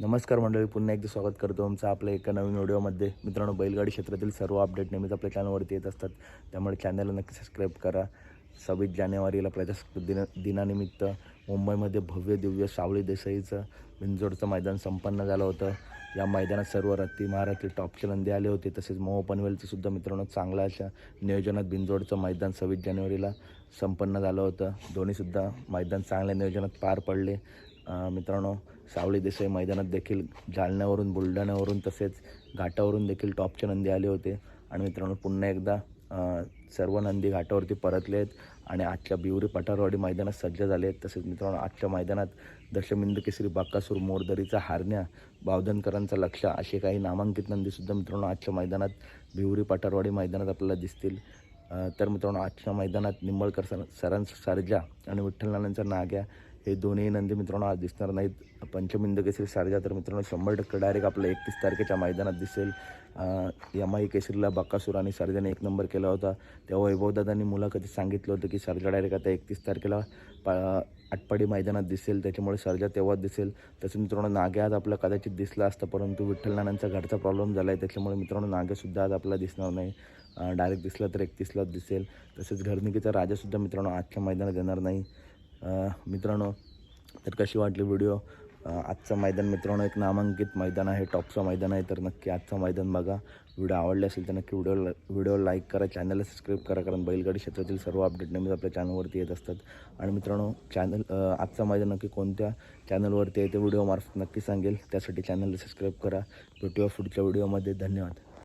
नमस्कार मंडळी पुन्हा एकदा स्वागत करतो आमचं आपल्या एका नवीन व्हिडिओमध्ये. मित्रांनो बैलगाडी क्षेत्रातील सर्व अपडेट नेहमीच आपल्या चॅनलवरती येत असतात. त्यामुळे चॅनलला नक्की सबस्क्राईब करा. सव्वीस जानेवारीला प्रजासत्ताक दिन दिनानिमित्त मुंबईमध्ये भव्य दिव्य सावळी देसाईचं बिंजोडचं मैदान संपन्न झालं होतं. या मैदानात सर्व रत्ती महाराष्ट्र टॉपचे नंदी आले होते. तसेच मोह पनवेलचं सुद्धा मित्रांनो चांगल्या अशा नियोजनात बिंजोडचं मैदान सव्वीस जानेवारीला संपन्न झालं होतं. दोन्हीसुद्धा मैदान चांगल्या नियोजनात पार पडले. मित्रांनो सावळी देसाई मैदानात देखील जालन्यावरून बुलढाण्यावरून तसेच घाटावरून देखील टॉपचे नंदी आले होते. आणि मित्रांनो पुन्हा एकदा सर्व नंदी घाटावरती परतले आहेत आणि आजच्या बिवरी पठारवाडी मैदानात सज्ज झाले आहेत. तसेच मित्रांनो आजच्या मैदानात दशमिंद केसरी बाक्कासूर मोरदरीचा हारण्या बावधनकरांचा लक्ष असे काही नामांकित नंदीसुद्धा मित्रांनो आजच्या मैदानात बिवरी पठारवाडी मैदानात आपल्याला दिसतील. तर मित्रांनो आजच्या मैदानात निंबळकर सर सरांचा सरजा आणि विठ्ठल नानांचा नाग्या हे दोन्ही नंदी मित्रांनो आज दिसणार नाहीत. पंचमिंद केसरी सारजा तर मित्रांनो शंभर टक्के डायरेक्ट आपलं एकतीस तारखेच्या मैदानात दिसेल. यमाई केसरीला बक्कासूर आणि सारजाने एक नंबर केला होता. तेव्हा वैभवदादांनी मुलाखतीत सांगितलं होतं की सर्जा डायरेक्ट आता एकतीस तारखेला पा आटपाडी मैदानात दिसेल. त्याच्यामुळे सर्जा तेव्हाच दिसेल. तसं मित्रांनो नागे आज आपला कदाचित दिसला असता परंतु विठ्ठल नानांचा घरचा प्रॉब्लेम झाला आहे त्याच्यामुळे मित्रांनो नागेसुद्धा आज आपल्याला दिसणार नाही. डायरेक्ट दिसला तर एकतीसलाच दिसेल. तसेच घरनिकीचा राजासुद्धा मित्रांनो आजच्या मैदानात येणार नाही. मित्रांनो तर कशी वाटली व्हिडिओ आजचं मैदान मित्रांनो एक नामांकित मैदान आहे टॉपचं मैदान आहे तर नक्की आजचं मैदान बघा. व्हिडिओ आवडले असेल तर नक्की व्हिडिओ व्हिडिओ लाईक करा चॅनलला सबस्क्राईब करा कारण बैलगाडी क्षेत्रातील सर्व अपडेट नेहमीच आपल्या चॅनलवरती येत असतात. आणि मित्रांनो चॅनल आजचं मैदान नक्की कोणत्या चॅनलवरती आहे ते व्हिडिओमार्फत नक्की सांगेल. त्यासाठी चॅनलला सबस्क्राईब करा. भेटूया पुढच्या व्हिडिओमध्ये धन्यवाद.